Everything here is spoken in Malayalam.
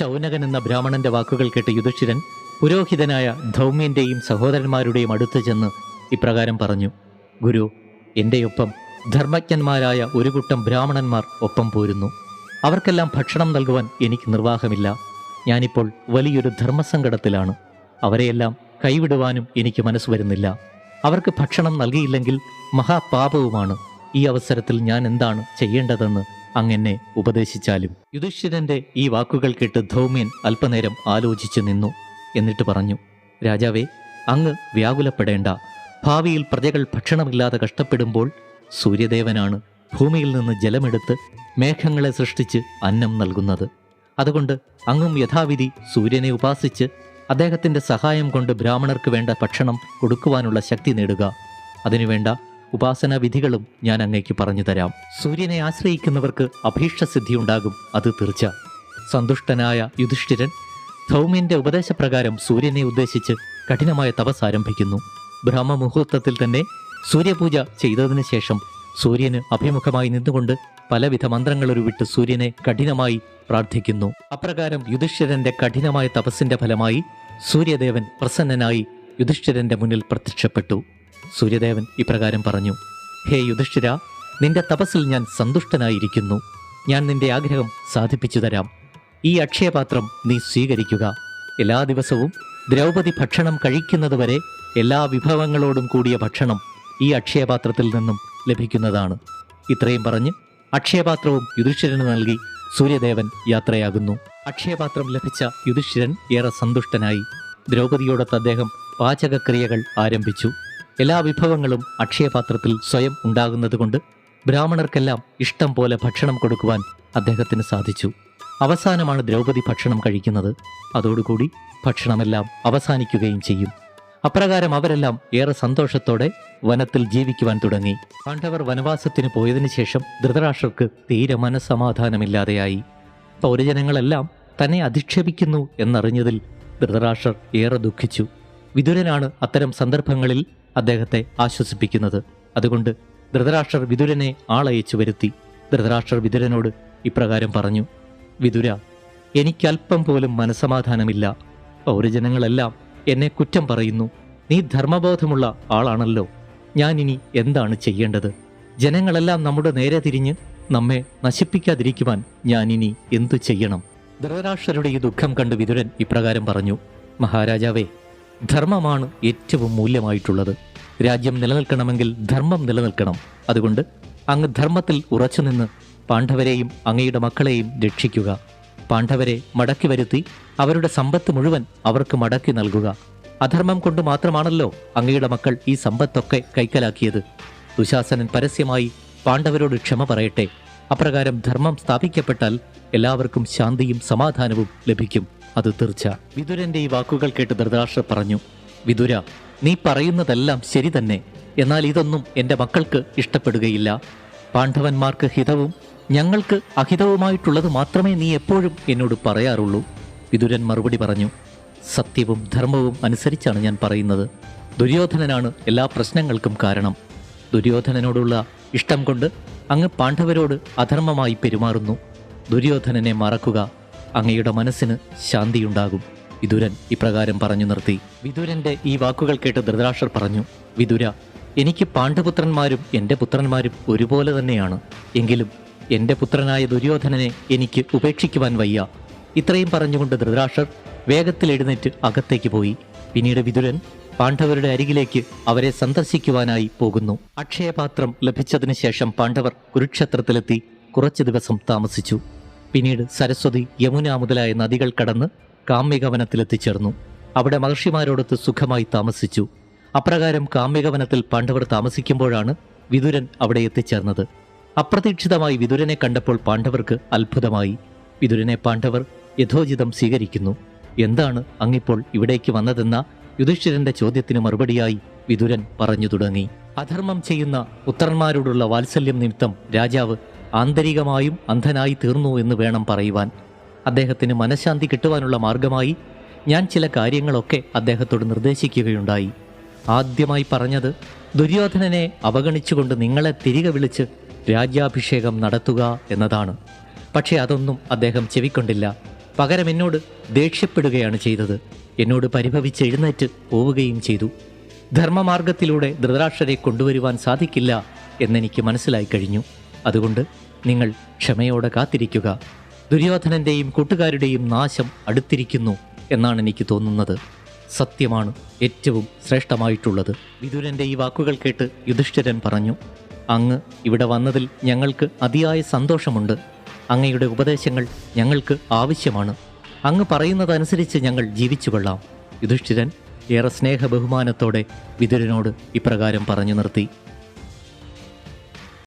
ശൗനകൻ എന്ന ബ്രാഹ്മണന്റെ വാക്കുകൾ കേട്ട് യുധിഷ്ഠിരൻ പുരോഹിതനായ ധൗമ്യന്റെയും സഹോദരന്മാരുടെയും അടുത്ത് ചെന്ന് ഇപ്രകാരം പറഞ്ഞു ഗുരു എന്റെയൊപ്പം ധർമ്മജ്ഞന്മാരായ ഒരു കൂട്ടം ബ്രാഹ്മണന്മാർ ഒപ്പം പോരുന്നു. അവർക്കെല്ലാം ഭക്ഷണം നൽകുവാൻ എനിക്ക് നിർവാഹമില്ല. ഞാനിപ്പോൾ വലിയൊരു ധർമ്മസങ്കടത്തിലാണ്. അവരെയെല്ലാം കൈവിടുവാനും എനിക്ക് മനസ്സ് വരുന്നില്ല. അവർക്ക് ഭക്ഷണം നൽകിയില്ലെങ്കിൽ മഹാപാപവുമാണ്. ഈ അവസരത്തിൽ ഞാൻ എന്താണ് ചെയ്യേണ്ടതെന്ന് അങ്ങെന്നെ ഉപദേശിച്ചാലും. യുധിഷ്ഠിരന്റെ ഈ വാക്കുകൾ കേട്ട് ധൗമ്യൻ അല്പനേരം ആലോചിച്ചു നിന്നു. എന്നിട്ട് പറഞ്ഞു രാജാവേ അങ്ങ് വ്യാകുലപ്പെടേണ്ട. ഭാവിയിൽ പ്രജകൾ ഭക്ഷണമില്ലാതെ കഷ്ടപ്പെടുമ്പോൾ സൂര്യദേവനാണ് ഭൂമിയിൽ നിന്ന് ജലമെടുത്ത് മേഘങ്ങളെ സൃഷ്ടിച്ച് അന്നം നൽകുന്നത്. അതുകൊണ്ട് അങ്ങും യഥാവിധി സൂര്യനെ ഉപാസിച്ച് അദ്ദേഹത്തിന്റെ സഹായം കൊണ്ട് ബ്രാഹ്മണർക്ക് വേണ്ട ഭക്ഷണം കൊടുക്കുവാനുള്ള ശക്തി നേടുക. അതിനുവേണ്ട ഉപാസനാ വിധികളും ഞാൻ അങ്ങേക്ക് പറഞ്ഞു തരാം. സൂര്യനെ ആശ്രയിക്കുന്നവർക്ക് അഭീഷ്ടസിദ്ധി ഉണ്ടാകും അത് തീർച്ച. സന്തുഷ്ടനായ യുധിഷ്ഠിരൻ ധൗമ്യന്റെ ഉപദേശപ്രകാരം സൂര്യനെ ഉദ്ദേശിച്ച് കഠിനമായ തപസ് ആരംഭിക്കുന്നു. ബ്രഹ്മമുഹൂർത്തത്തിൽ തന്നെ സൂര്യപൂജ ചെയ്തതിനു ശേഷം സൂര്യന് അഭിമുഖമായി നിന്നുകൊണ്ട് പലവിധ മന്ത്രങ്ങൾ ഉരുവിട്ട് സൂര്യനെ കഠിനമായി പ്രാർത്ഥിക്കുന്നു. അപ്രകാരം യുധിഷ്ഠിരന്റെ കഠിനമായ തപസ്സിന്റെ ഫലമായി സൂര്യദേവൻ പ്രസന്നനായി യുധിഷ്ഠിരന്റെ മുന്നിൽ പ്രത്യക്ഷപ്പെട്ടു. സൂര്യദേവൻ ഇപ്രകാരം പറഞ്ഞു ഹേ യുധിഷ്ഠിര നിന്റെ തപസ്സിൽ ഞാൻ സന്തുഷ്ടനായിരിക്കുന്നു. ഞാൻ നിന്റെ ആഗ്രഹം സാധിപ്പിച്ചു തരാം. ഈ അക്ഷയപാത്രം നീ സ്വീകരിക്കുക. എല്ലാ ദിവസവും ദ്രൗപദി ഭക്ഷണം കഴിക്കുന്നതുവരെ എല്ലാ വിഭവങ്ങളോടും കൂടിയ ഭക്ഷണം ഈ അക്ഷയപാത്രത്തിൽ നിന്നും ലഭിക്കുന്നതാണ്. ഇത്രയും പറഞ്ഞ് അക്ഷയപാത്രവും യുധിഷ്ഠിരന് നൽകി സൂര്യദേവൻ യാത്രയാകുന്നു. അക്ഷയപാത്രം ലഭിച്ച യുധിഷ്ഠിരൻ ഏറെ സന്തുഷ്ടനായി. ദ്രൗപദിയോടൊത്ത് അദ്ദേഹം പാചകക്രിയകൾ ആരംഭിച്ചു. എല്ലാ വിഭവങ്ങളും അക്ഷയപാത്രത്തിൽ സ്വയം ഉണ്ടാകുന്നതുകൊണ്ട് ബ്രാഹ്മണർക്കെല്ലാം ഇഷ്ടം പോലെ ഭക്ഷണം കൊടുക്കുവാൻ അദ്ദേഹത്തിന് സാധിച്ചു. അവസാനമാണ് ദ്രൗപദി ഭക്ഷണം കഴിക്കുന്നത്. അതോടുകൂടി ഭക്ഷണമെല്ലാം അവസാനിക്കുകയും ചെയ്യും. അപ്രകാരം അവരെല്ലാം ഏറെ സന്തോഷത്തോടെ വനത്തിൽ ജീവിക്കുവാൻ തുടങ്ങി. പാണ്ഡവർ വനവാസത്തിന് പോയതിനു ശേഷം ധൃതരാഷ്ട്രർക്ക് തീരെ മനസ്സമാധാനമില്ലാതെയായി. പൗരജനങ്ങളെല്ലാം തന്നെ അധിക്ഷേപിക്കുന്നു എന്നറിഞ്ഞതിൽ ധൃതരാഷ്ട്രർ ഏറെ ദുഃഖിച്ചു. വിതുരനാണ് അത്തരം സന്ദർഭങ്ങളിൽ അദ്ദേഹത്തെ ആശ്വസിപ്പിക്കുന്നത്. അതുകൊണ്ട് ധൃതരാഷ്ട്രർ വിതുരനെ ആളയച്ചു വരുത്തി. ധൃതരാഷ്ട്രർ വിതുരനോട് ഇപ്രകാരം പറഞ്ഞു വിതുര എനിക്കല്പം പോലും മനസമാധാനമില്ല പൗരജനങ്ങളെല്ലാം എന്നെ കുറ്റം പറയുന്നു. നീ ധർമ്മബോധമുള്ള ആളാണല്ലോ. ഞാൻ ഇനി എന്താണ് ചെയ്യേണ്ടത്? ജനങ്ങളെല്ലാം നമ്മുടെ നേരെ തിരിഞ്ഞ് നമ്മെ നശിപ്പിക്കാതിരിക്കുവാൻ ഞാൻ ഇനി എന്തു ചെയ്യണം? ധൃതരാഷ്ട്രരുടെ ഈ ദുഃഖം കണ്ട് വിതുരൻ ഇപ്രകാരം പറഞ്ഞു മഹാരാജാവേ ധർമ്മമാണ് ഏറ്റവും മൂല്യമായിട്ടുള്ളത്. രാജ്യം നിലനിൽക്കണമെങ്കിൽ ധർമ്മം നിലനിൽക്കണം. അതുകൊണ്ട് അങ്ങ് ധർമ്മത്തിൽ ഉറച്ചുനിന്ന് പാണ്ഡവരെയും അങ്ങയുടെ മക്കളെയും രക്ഷിക്കുക. പാണ്ഡവരെ മടക്കി വരുത്തി അവരുടെ സമ്പത്ത് മുഴുവൻ അവർക്ക് മടക്കി നൽകുക. അധർമ്മം കൊണ്ട് മാത്രമാണല്ലോ അങ്ങയുടെ മക്കൾ ഈ സമ്പത്തൊക്കെ കൈക്കലാക്കിയത്. ദുശാസനൻ പരസ്യമായി പാണ്ഡവരോട് ക്ഷമ പറയട്ടെ. അപ്രകാരം ധർമ്മം സ്ഥാപിക്കപ്പെട്ടാൽ എല്ലാവർക്കും ശാന്തിയും സമാധാനവും ലഭിക്കും. അത് തീർച്ച. വിതുരന്റെ ഈ വാക്കുകൾ കേട്ട് ധൃതരാഷ്ട്ര പറഞ്ഞു വിതുര നീ പറയുന്നതെല്ലാം ശരി തന്നെ. എന്നാൽ ഇതൊന്നും എന്റെ മക്കൾക്ക് ഇഷ്ടപ്പെടുകയില്ല. പാണ്ഡവന്മാർക്ക് ഹിതവും ഞങ്ങൾക്ക് അഹിതവുമായിട്ടുള്ളത് മാത്രമേ നീ എപ്പോഴും എന്നോട് പറയാറുള്ളൂ. വിതുരൻ മറുപടി പറഞ്ഞു സത്യവും ധർമ്മവും അനുസരിച്ചാണ് ഞാൻ പറയുന്നത്. ദുര്യോധനനാണ് എല്ലാ പ്രശ്നങ്ങൾക്കും കാരണം. ദുര്യോധനനോടുള്ള ഇഷ്ടം കൊണ്ട് അങ്ങ് പാണ്ഡവരോട് അധർമ്മമായി പെരുമാറുന്നു. ദുര്യോധനനെ മറക്കുക അങ്ങയുടെ മനസ്സിന് ശാന്തിയുണ്ടാകും. വിദുരൻ ഇപ്രകാരം പറഞ്ഞു നിർത്തി. വിദുരന്റെ ഈ വാക്കുകൾ കേട്ട് ധൃതരാഷ്ട്രർ പറഞ്ഞു വിദുര എനിക്ക് പാണ്ഡുപുത്രന്മാരും എന്റെ പുത്രന്മാരും ഒരുപോലെ തന്നെയാണ്. എങ്കിലും എന്റെ പുത്രനായ ദുര്യോധനനെ എനിക്ക് ഉപേക്ഷിക്കുവാൻ വയ്യ. ഇത്രയും പറഞ്ഞുകൊണ്ട് ധൃതരാഷ്ട്രർ വേഗത്തിൽ എഴുന്നേറ്റ് അകത്തേക്ക് പോയി. പിന്നീട് വിദുരൻ പാണ്ഡവരുടെ അരികിലേക്ക് അവരെ സന്ദർശിക്കുവാനായി പോകുന്നു. അക്ഷയപാത്രം ലഭിച്ചതിനു ശേഷം പാണ്ഡവർ കുരുക്ഷേത്രത്തിലെത്തി കുറച്ചു ദിവസം താമസിച്ചു. പിന്നീട് സരസ്വതി യമുന മുതലായ നദികൾ കടന്ന് കാമ്യകവനത്തിലെത്തിച്ചേർന്നു. അവിടെ മഹർഷിമാരോടൊത്ത് സുഖമായി താമസിച്ചു. അപ്രകാരം കാമ്യകവനത്തിൽ പാണ്ഡവർ താമസിക്കുമ്പോഴാണ് വിതുരൻ അവിടെ എത്തിച്ചേർന്നത്. അപ്രതീക്ഷിതമായി വിതുരനെ കണ്ടപ്പോൾ പാണ്ഡവർക്ക് അത്ഭുതമായി. വിതുരനെ പാണ്ഡവർ യഥോചിതം സ്വീകരിക്കുന്നു. എന്താണ് അങ്ങിപ്പോൾ ഇവിടേക്ക് വന്നതെന്ന യുധിഷ്ഠിരന്റെ ചോദ്യത്തിന് മറുപടിയായി വിതുരൻ പറഞ്ഞു തുടങ്ങി. അധർമ്മം ചെയ്യുന്ന പുത്രന്മാരോടുള്ള വാത്സല്യം നിമിത്തം രാജാവ് ആന്തരികമായും അന്ധനായി തീർന്നു എന്ന് വേണം പറയുവാൻ. അദ്ദേഹത്തിന് മനഃശാന്തി കിട്ടുവാനുള്ള മാർഗമായി ഞാൻ ചില കാര്യങ്ങളൊക്കെ അദ്ദേഹത്തോട് നിർദ്ദേശിക്കുകയുണ്ടായി. ആദ്യമായി പറഞ്ഞത് ദുര്യോധനനെ അവഗണിച്ചുകൊണ്ട് നിങ്ങളെ തിരികെ വിളിച്ച് രാജ്യാഭിഷേകം നടത്തുക എന്നതാണ്. പക്ഷേ അതൊന്നും അദ്ദേഹം ചെവിക്കൊണ്ടില്ല. പകരം എന്നോട് ദേഷ്യപ്പെടുകയാണ് ചെയ്തത്. എന്നോട് പരിഭവിച്ച് എഴുന്നേറ്റ് പോവുകയും ചെയ്തു. ധർമ്മമാർഗത്തിലൂടെ ധൃതരാഷ്ട്രരെ കൊണ്ടുവരുവാൻ സാധിക്കില്ല എന്നെനിക്ക് മനസ്സിലായി കഴിഞ്ഞു. അതുകൊണ്ട് നിങ്ങൾ ക്ഷമയോടെ കാത്തിരിക്കുക. ദുര്യോധനന്റെയും കൂട്ടുകാരുടെയും നാശം അടുത്തിരിക്കുന്നു എന്നാണ് എനിക്ക് തോന്നുന്നത്. സത്യമാണ് ഏറ്റവും ശ്രേഷ്ഠമായിട്ടുള്ളത്. വിദുരന്റെ ഈ വാക്കുകൾ കേട്ട് യുധിഷ്ഠിരൻ പറഞ്ഞു അങ്ങ് ഇവിടെ വന്നതിൽ ഞങ്ങൾക്ക് അതിയായ സന്തോഷമുണ്ട്. അങ്ങയുടെ ഉപദേശങ്ങൾ ഞങ്ങൾക്ക് ആവശ്യമാണ്. അങ്ങ് പറയുന്നതനുസരിച്ച് ഞങ്ങൾ ജീവിച്ചു കൊള്ളാം. യുധിഷ്ഠിരൻ ഏറെ സ്നേഹബഹുമാനത്തോടെ വിതുരനോട് ഇപ്രകാരം പറഞ്ഞു നിർത്തി